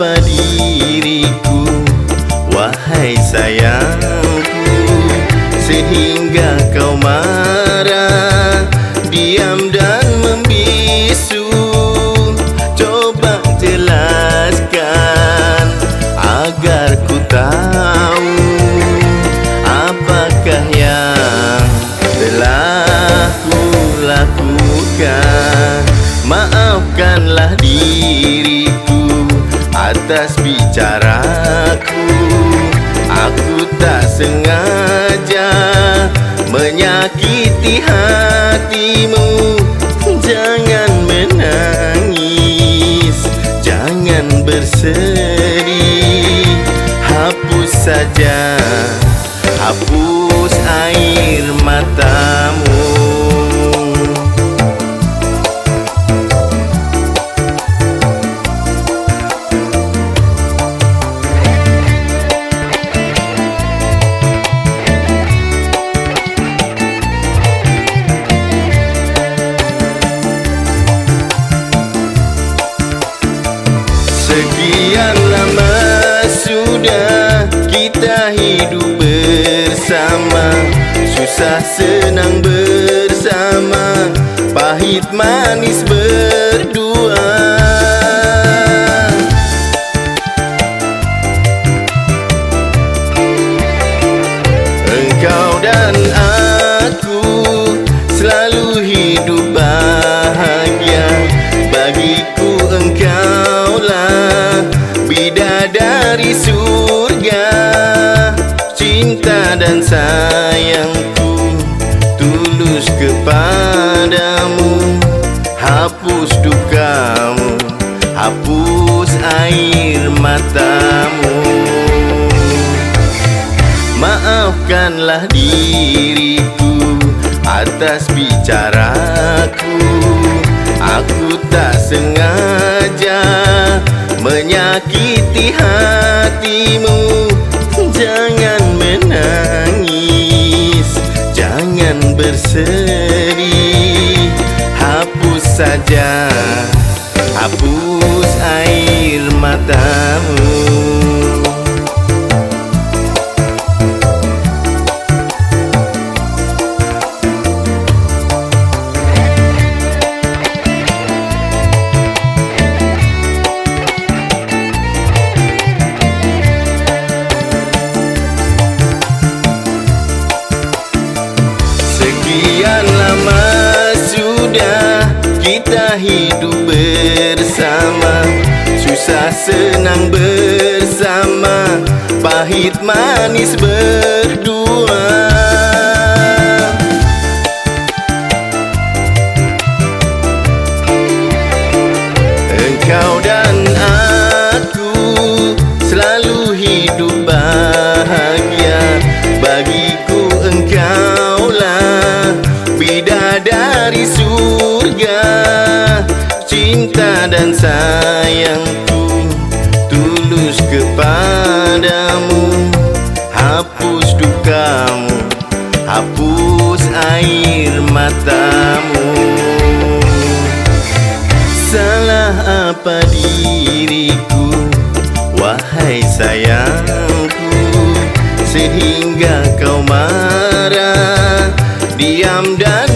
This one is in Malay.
diriku Wahai sayangku Sehingga kau marah Diam dan membisu. Coba jelaskan Agar ku tahu Apakah yang telah ku lakukan Maafkanlah diriku atas bicaraku. Aku tak sengaja menyakiti hatimu. Jangan menangis, jangan bersedih Hapus saja, Susah senang bersama. Pahit manis berdua. Engkau dan aku selalu hidup bahagia. Bagiku engkaulah bidadari surga. Cinta dan sayangku kepadamu Hapus dukamu, hapus air matamu. Maafkanlah diriku atas bicaraku. Aku tak sengaja menyakiti hatimu. Jangan menangis, jangan bersedih saja, hapus air matamu. Sekian lama sudah kita hidup bersama. Susah senang bersama. Pahit manis berdua. Engkau dan aku selalu hidup bahagia. Bagiku engkaulah bidadari surga Cinta dan sayangku tulus kepadamu. Hapus dukamu, hapus air matamu. Salah apa diriku Wahai sayangku Sehingga kau marah. Diam dan